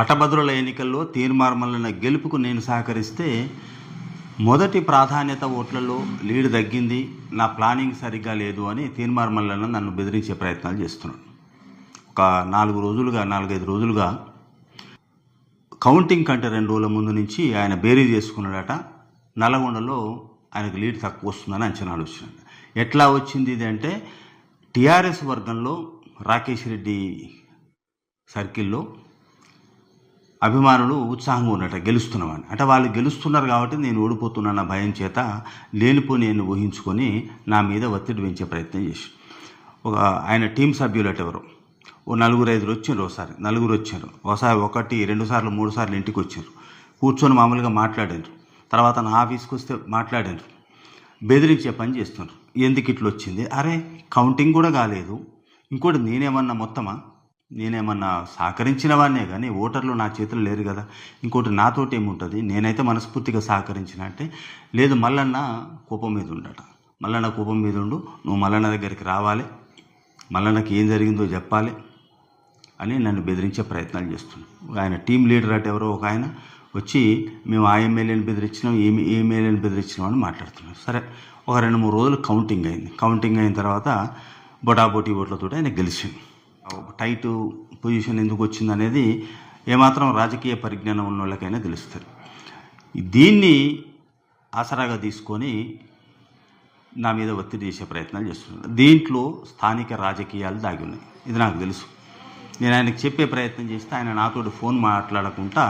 పట్టభద్రుల ఎన్నికల్లో తీర్మార్మలన గెలుపుకు నేను సహకరిస్తే మొదటి ప్రాధాన్యత ఓట్లలో లీడ్ తగ్గింది నా ప్లానింగ్ సరిగ్గా లేదు అని తీర్మార్మలన నన్ను బెదిరించే ప్రయత్నాలు చేస్తున్నాడు. ఒక నాలుగు రోజులుగా నాలుగైదు రోజులుగా కౌంటింగ్ కంటే రెండు రోజుల ముందు నుంచి ఆయన బేరీ చేసుకున్నాడట. నల్గొండలో ఆయనకు లీడ్ తక్కువ వస్తుందని అంచనాలు వచ్చినాడు ఎట్లా వచ్చింది ఇది అంటే టీఆర్ఎస్ వర్గంలో రాకేష్ రెడ్డి సర్కిల్లో అభిమానులు ఉత్సాహంగా ఉన్నట గెలుస్తున్నామని అంటే వాళ్ళు గెలుస్తున్నారు కాబట్టి నేను ఓడిపోతున్నాన్న భయం చేత లేనిపోని నేను ఊహించుకొని నా మీద ఒత్తిడి పెంచే ప్రయత్నం చేసి. ఒక ఆయన టీం సభ్యులట ఎవరు ఓ నలుగురు ఐదుగురు వచ్చారు ఒకసారి. నలుగురు వచ్చారు. ఒకసారి ఒకటి రెండు సార్లు మూడు సార్లు ఇంటికి వచ్చారు. కూర్చొని మామూలుగా మాట్లాడారు. తర్వాత నా ఆఫీస్కి వస్తే మాట్లాడారు. బెదిరించే పని చేస్తున్నారు. ఎందుకు ఇట్లా వచ్చింది? అరే కౌంటింగ్ కూడా కాలేదు. ఇంకోటి నేనేమన్నా మొత్తమా? నేనేమన్నా సహకరించిన వాడినే కానీ ఓటర్లు నా చేతులు లేరు కదా ఇంకోటి నాతోటి ఏముంటుంది నేనైతే మనస్ఫూర్తిగా సహకరించిన అంటే లేదు మల్లన్న కోపం మీద ఉండట. మల్లన్న కోపం మీద ఉండు నువ్వు మల్లన్న దగ్గరికి రావాలి మల్లన్నకి ఏం జరిగిందో చెప్పాలి అని నన్ను బెదిరించే ప్రయత్నాలు చేస్తున్నాడు ఆయన టీం లీడర్ అటు ఎవరో ఒక ఆయన వచ్చి మేము ఆ ఎమ్మెల్యేని బెదిరించినాం ఏమి ఏ ఎమ్మెల్యేని బెదిరించినాం అని మాట్లాడుతున్నాం సరే ఒక రెండు మూడు రోజులు కౌంటింగ్ అయింది. కౌంటింగ్ అయిన తర్వాత బొటాబొటీ ఓట్లతో ఆయన గెలిచింది టైట్ పొజిషన్ ఎందుకు వచ్చింది అనేది ఏమాత్రం రాజకీయ పరిజ్ఞానం ఉన్న వాళ్ళకైనా తెలుస్తుంది. దీన్ని ఆసరాగా తీసుకొని నా మీద ఒత్తిడి చేసే ప్రయత్నాలు చేస్తున్నాడు దీంట్లో స్థానిక రాజకీయాలు దాగి ఉన్నాయి. ఇది నాకు తెలుసు. నేను ఆయనకు చెప్పే ప్రయత్నం చేస్తే ఆయన నాతోటి ఫోన్ మాట్లాడకుండా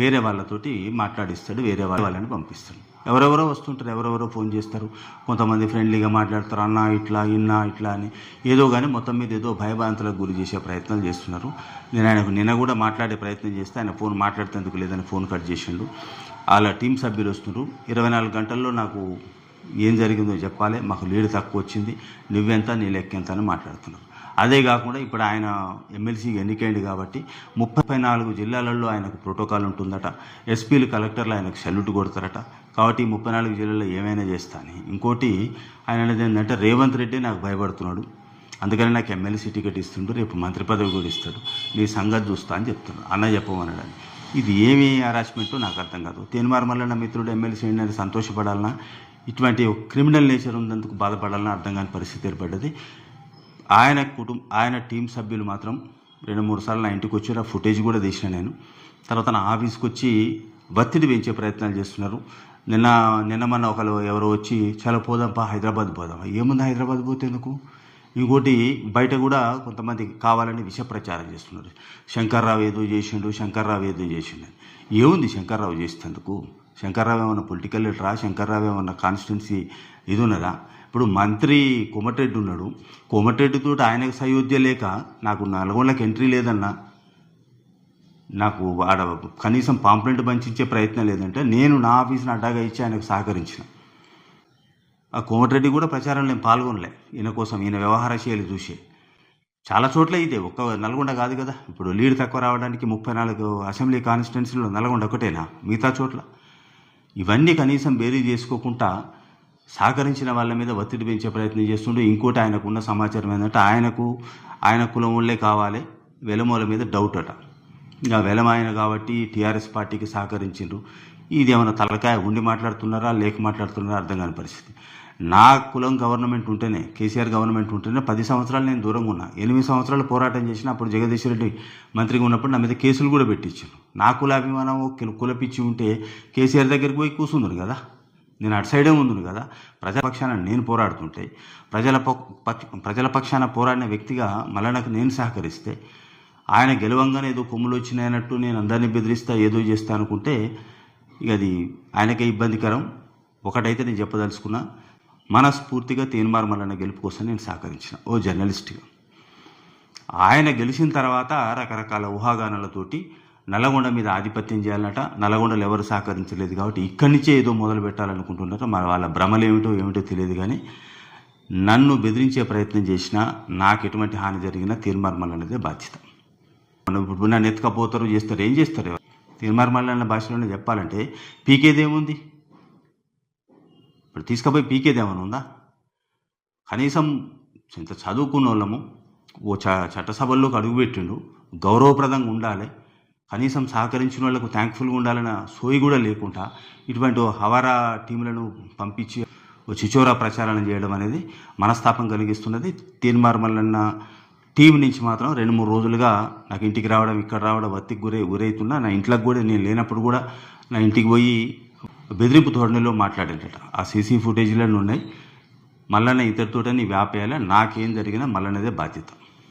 వేరే వాళ్ళతోటి మాట్లాడిస్తాడు వేరే వాళ్ళని పంపిస్తాడు. ఎవరెవరో వస్తుంటారు ఎవరెవరో ఫోన్ చేస్తారు. కొంతమంది ఫ్రెండ్లీగా మాట్లాడతారు అన్న ఇట్లా ఇన్నా ఇట్లా అని. ఏదో కానీ మొత్తం మీద ఏదో భయభ్రాంతులకు గురి చేసే ప్రయత్నాలు చేస్తున్నారు. నేను ఆయనకు నిన్న కూడా మాట్లాడే ప్రయత్నం చేస్తే ఆయన ఫోన్ మాట్లాడేందుకు లేదని ఫోన్ కట్ చేసిండు. అలా టీం సభ్యులు వస్తున్నారు. ఇరవై నాలుగు గంటల్లో నాకు ఏం జరిగిందో చెప్పాలి. మాకు లీడ్ తక్కువ వచ్చింది. నువ్వెంత నీ లెక్కెంత అని మాట్లాడుతున్నారు. అదే కాకుండా ఇప్పుడు ఆయన ఎమ్మెల్సీకి ఎన్నికైంది కాబట్టి ముప్పై నాలుగు జిల్లాలలో ఆయనకు ప్రోటోకాల్ ఉంటుందట. ఎస్పీలు కలెక్టర్లు ఆయనకు సెల్యూట్ కొడతారట. కాబట్టి ఈ ముప్పై నాలుగు జిల్లాలో ఏమైనా చేస్తాను ఇంకోటి ఆయన అనేది ఏంటంటే రేవంత్ రెడ్డి నాకు భయపడుతున్నాడు. అందుకని నాకు ఎమ్మెల్సీ టికెట్ ఇస్తుండు రేపు మంత్రి పదవి కూడా ఇస్తాడు. నీ సంగతి చూస్తా అని చెప్తున్నాడు. అన్న చెప్పమన్నాడు ఇది ఏమి హరాస్మెంటో నాకు అర్థం కాదు. తేనిమార్మల్ల నా మిత్రుడు ఎమ్మెల్సీ అని సంతోషపడాలన్నా ఇటువంటి క్రిమినల్ నేచర్ ఉన్నందుకు బాధపడాలన్నా అర్థం కాని పరిస్థితి ఏర్పడ్డది. ఆయన కుటుంబ ఆయన టీం సభ్యులు మాత్రం రెండు మూడు సార్లు నా ఇంటికి వచ్చారు. ఆ ఫుటేజ్ కూడా తీసిన నేను. తర్వాత నా ఆఫీస్కి వచ్చి ఒత్తిడి పెంచే ప్రయత్నాలు చేస్తున్నారు. నిన్న నిన్న మొన్న ఒకరు ఎవరో వచ్చి చాలా పోదాంపా హైదరాబాద్ పోదాం. ఏముంది హైదరాబాద్ పోతే ఎందుకు? ఇంకోటి బయట కూడా కొంతమంది కావాలని విష ప్రచారం చేస్తున్నారు. శంకర్రావు ఏదో చేసిండు శంకర్రావు ఏదో చేసిండు. ఏముంది శంకర్రావు చేసేందుకు శంకర్రావు ఏమన్నా పొలిటికల్ లీడరా? శంకర్రావు ఏమన్నా కాన్స్టిట్యున్సీ ఇది ఉన్నదా ఇప్పుడు మంత్రి కోమటిరెడ్డి ఉన్నాడు. కోమటిరెడ్డితో ఆయనకు సయోధ్య లేక నాకు నల్గొండకి ఎంట్రీ లేదన్నా నాకు ఆడ కనీసం పాంప్లెంట్ పంచించే ప్రయత్నం లేదంటే నేను నా ఆఫీస్ని అడ్డాగా ఇచ్చి ఆయనకు సహకరించిన. ఆ కోమటిరెడ్డి కూడా ప్రచారంలో నేను పాల్గొనలే. ఈయన కోసం ఈయన వ్యవహార శైలి చూసి. చాలా చోట్ల ఇదే. ఒక్క నల్గొండ కాదు కదా. ఇప్పుడు లీడ్ తక్కువ రావడానికి ముప్పై నాలుగు అసెంబ్లీ కాన్స్టిట్యున్సీలో నల్గొండ ఒకటేనా మిగతా చోట్ల. ఇవన్నీ కనీసం బేరీ చేసుకోకుండా సహకరించిన వాళ్ళ మీద ఒత్తిడి పెంచే ప్రయత్నం చేస్తుండే. ఇంకోటి ఆయనకున్న సమాచారం ఏంటంటే ఆయనకు ఆయన కులం వాళ్ళే కావాలి. వెలమూల మీద డౌట్ అట. ఇంకా వెలమాయన కాబట్టి టీఆర్ఎస్ పార్టీకి సహకరించిండ్రు. ఇది ఏమైనా తలకాయ ఉండి మాట్లాడుతున్నారా లేక మాట్లాడుతున్నారా అర్థం కాని పరిస్థితి. నా కులం గవర్నమెంట్ ఉంటేనే కేసీఆర్ గవర్నమెంట్ ఉంటేనే పది సంవత్సరాలు నేను దూరంగా ఉన్నా. ఎనిమిది సంవత్సరాలు పోరాటం చేసిన అప్పుడు జగదీష్ రెడ్డి మంత్రిగా ఉన్నప్పుడు నా మీద కేసులు కూడా పెట్టించాను నా కులాభిమానం కుల- కులపిచ్చి ఉంటే కేసీఆర్ దగ్గరికి పోయి కూర్చుందరు కదా. నేను అటు సైడే ఉందును కదా. ప్రజల పక్షాన నేను పోరాడుతుంటే ప్రజల ప్రజల పక్షాన పోరాడిన వ్యక్తిగా మళ్ళీ నేను సహకరిస్తే ఆయన గెలవంగానే ఏదో కొమ్ములు వచ్చినాయన్నట్టు నేను అందరినీ బెదిరిస్తా ఏదో చేస్తా అనుకుంటే ఇక అది ఆయనకే ఇబ్బందికరం. ఒకటైతే నేను చెప్పదలుచుకున్నా మనస్ఫూర్తిగా తేన్మార్మలన్న గెలుపు కోసం నేను సహకరించిన ఓ జర్నలిస్ట్గా. ఆయన గెలిచిన తర్వాత రకరకాల ఊహాగానాలతోటి నల్లగొండ మీద ఆధిపత్యం చేయాలన్నట నల్లగొండలు ఎవరు సహకరించలేదు కాబట్టి ఇక్కడి నుంచే ఏదో మొదలు పెట్టాలనుకుంటున్నారో మరి వాళ్ళ భ్రమలు ఏమిటో ఏమిటో తెలియదు కానీ నన్ను బెదిరించే ప్రయత్నం చేసినా నాకు ఎటువంటి హాని జరిగినా తీర్మార్మలు అనేదే బాధ్యత. మనం ఇప్పుడు నన్ను ఎత్తుకపోతారు చేస్తారు ఏం చేస్తారు? తిరుమల అన్న భాషలోనే చెప్పాలంటే పీకేదేముంది ఇప్పుడు తీసుకుపోయి పీకేదేమని ఉందా? కనీసం ఇంత చదువుకున్న వాళ్ళము ఓ చ చట్టసభల్లోకి అడుగుపెట్టిండు గౌరవప్రదంగా ఉండాలి కనీసం సహకరించిన వాళ్ళకు థ్యాంక్ఫుల్గా ఉండాలన్న సోయి కూడా లేకుండా ఇటువంటి ఓ హవారా టీంలను పంపించి ఓ చిచోరా ప్రచారాలను చేయడం అనేది మనస్తాపం కలిగిస్తున్నది తీన్మార్ టీం నుంచి మాత్రం రెండు మూడు రోజులుగా నాకు ఇంటికి రావడం ఇక్కడ రావడం ఒత్తికి గురై గురవుతున్నా నా ఇంట్లోకి కూడా నేను లేనప్పుడు కూడా నా ఇంటికి పోయి బెదిరింపు ధోరణిలో మాట్లాడేటట ఆ సీసీ ఫుటేజ్లను ఉన్నాయి. మళ్ళీ ఇతరుతోటే నీ వ్యాపేయాలి నాకేం జరిగినా మల్లన్నదే బాధ్యత.